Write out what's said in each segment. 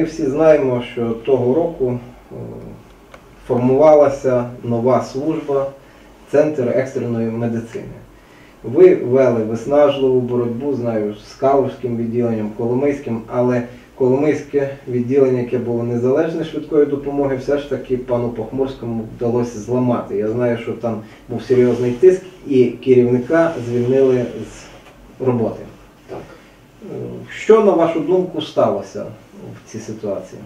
Ми всі знаємо, що того року е, формувалася нова служба Центр екстреної медицини. Ви вели виснажливу боротьбу, знаю, з Калужським відділенням, Коломийським, але Коломийське відділення, яке було незалежне швидкої допомоги, все ж таки пану Похмурському вдалося зламати. Я знаю, що там був серйозний тиск і керівника звільнили з роботи. Так. Е, Що, на вашу думку, сталося в цій ситуації?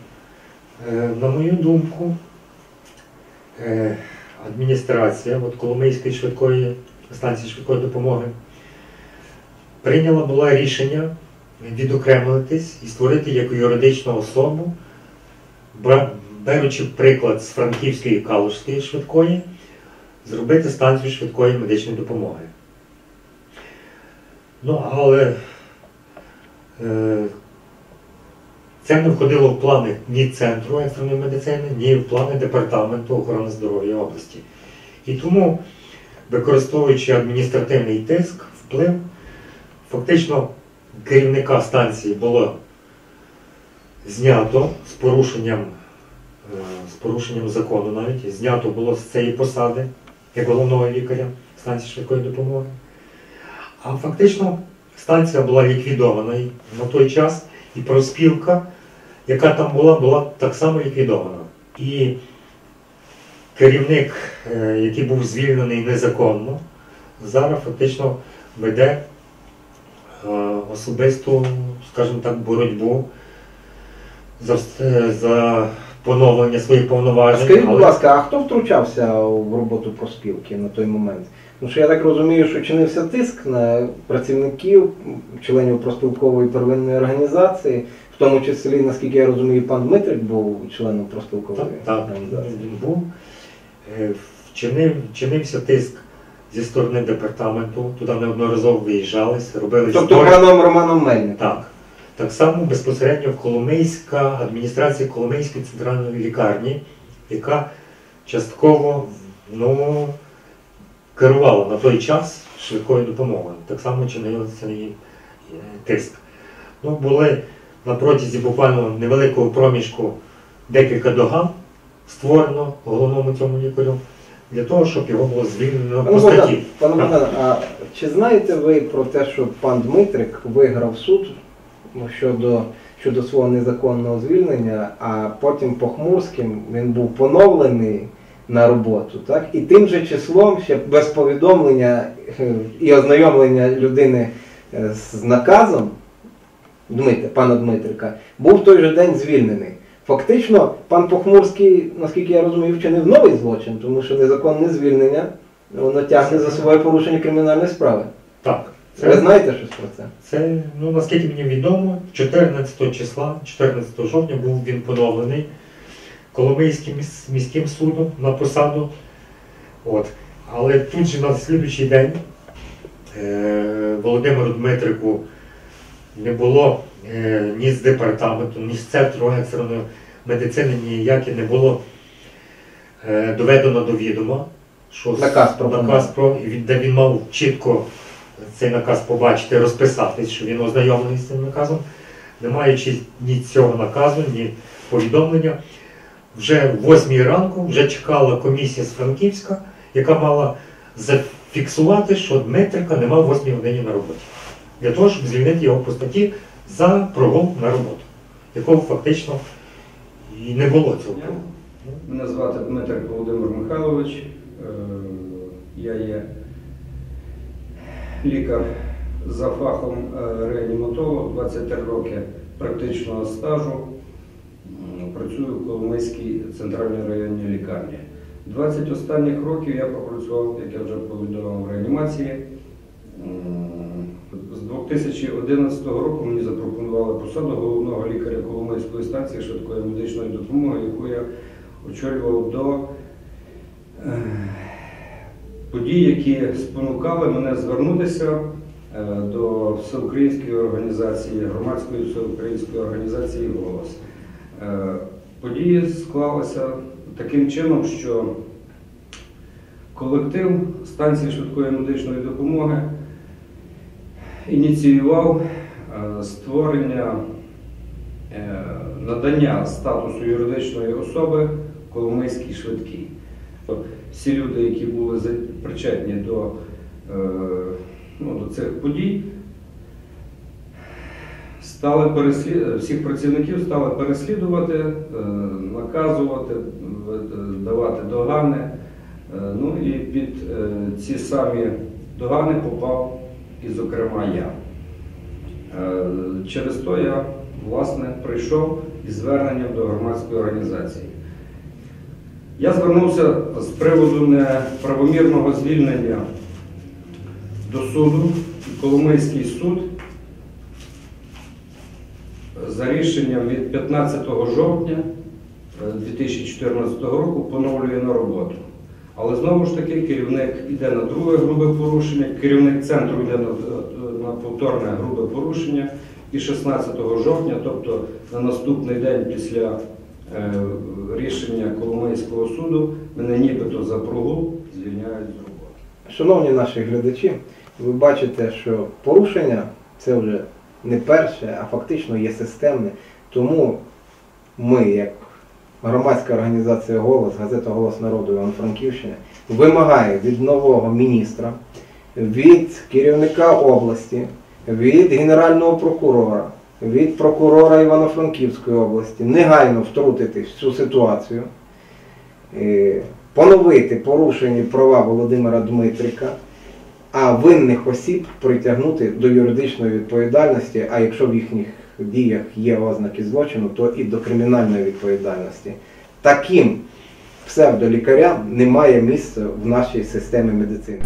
Е, На мою думку, е, адміністрація от Коломийської швидкої станції швидкої допомоги прийняла була рішення відокремитись і створити як юридичну особу, беручи приклад з Франківської і Калужської швидкої, зробити станцію швидкої медичної допомоги. Ну, але е, це не входило в плани ні Центру екстреної медицини, ні в плани Департаменту охорони здоров'я області. І тому, використовуючи адміністративний тиск, вплив, фактично керівника станції було знято з порушенням, е, з порушенням закону навіть, знято було з цієї посади як головного лікаря станції швидкої допомоги. А фактично станція була ліквідована на той час, і проспілка, яка там була, була так само ліквідована. І керівник, е, який був звільнений незаконно, зараз фактично веде е, особисту, скажімо так, боротьбу за, за поновлення своїх повноважень. Скажіть, будь ласка, а хто втручався в роботу проспілки на той момент? Тому що я так розумію, що чинився тиск на працівників, членів проспілкової первинної організації, в тому числі, наскільки я розумію, пан Дмитрик був членом проспілкової Так, так, організації. він був. Е, Вчинив, чинився тиск зі сторони департаменту, туди неодноразово виїжджались, робили Тобто збори. паном Романом Мельником. Так. Так само безпосередньо в Коломийська адміністрація Коломийської центральної лікарні, яка частково ну, керувала на той час швидкою допомогою. Так само чинився і е, тиск. Ну, були на протязі буквально невеликого проміжку декілька доган створено головному цьому лікарю для того, щоб його було звільнено по статті. пане Так. Богдан, а чи знаєте ви про те, що пан Дмитрик виграв суд ну, щодо, щодо свого незаконного звільнення, а потім Похмурським він був поновлений на роботу, так? І тим же числом, ще без повідомлення е, і ознайомлення людини е, з наказом Дмитра, пана Дмитрика, був в той же день звільнений. Фактично, пан Похмурський, наскільки я розумію, вчинив новий злочин, тому що незаконне звільнення воно тягне за собою порушення кримінальної справи. Так. Ви знаєте щось про це? Це, ну наскільки мені відомо, 14 числа, 14 жовтня був він поновлений Коломийським міським судом на посаду. От. Але тут же на слідуючий день е, Володимиру Дмитрику не було е, ні з департаменту, ні з центру екстреної медицини ніяке не було е, доведено до відома, що Наказ про наказ про де він мав чітко цей наказ побачити, розписатись, що він ознайомлений з цим наказом, не маючи ні цього наказу, ні повідомлення. Вже в 8 ранку вже чекала комісія з Франківська, яка мала зафіксувати, що Дмитрика нема в 8 годині на роботі. Для того, щоб звільнити його по статті за прогул на роботу, якого фактично і не було цього прогулу. Мене звати Дмитрик Володимир Михайлович. Е, Я є лікар за фахом е, реаніматолог, 23 роки практичного стажу. Працюю в Коломийській центральній районній лікарні. 20 останніх років я пропрацював, як я вже повідомив, в реанімації. З 2011 року мені запропонували посаду головного лікаря Коломийської станції швидкої медичної допомоги, яку я очолював до е, подій, які спонукали мене звернутися е, до всеукраїнської організації, громадської всеукраїнської організації Голос. Події склалися таким чином, що колектив станції швидкої медичної допомоги ініціював е, створення е, надання статусу юридичної особи Коломийській швидкій. Всі люди, які були причетні до, е, ну, до цих подій, стали переслід... всіх працівників стали переслідувати, е, наказувати, давати догани. Е, Ну і під е, ці самі догани попав і, зокрема, я. Е, Через то я власне прийшов із зверненням до громадської організації. Я звернувся з приводу неправомірного звільнення до суду. Коломийський суд за рішенням від 15 жовтня е, 2014 року поновлює на роботу. Але знову ж таки керівник йде на друге грубе порушення, керівник центру йде на, на повторне грубе порушення. І 16 жовтня, тобто на наступний день після е, рішення Коломийського суду, мене нібито за прогул звільняють з роботи. Шановні наші глядачі, ви бачите, що порушення це вже не перше, а фактично є системне. Тому ми, як громадська організація Голос, газета Голос народу Івано-Франківщини, вимагає від нового міністра, від керівника області, від генерального прокурора, від прокурора Івано-Франківської області негайно втрутитись в цю ситуацію е, поновити порушені права Володимира Дмитрика, а винних осіб притягнути до юридичної відповідальності, а якщо в їхніх діях є ознаки злочину, то і до кримінальної відповідальності. Таким псевдолікарям немає місця в нашій системі медицини.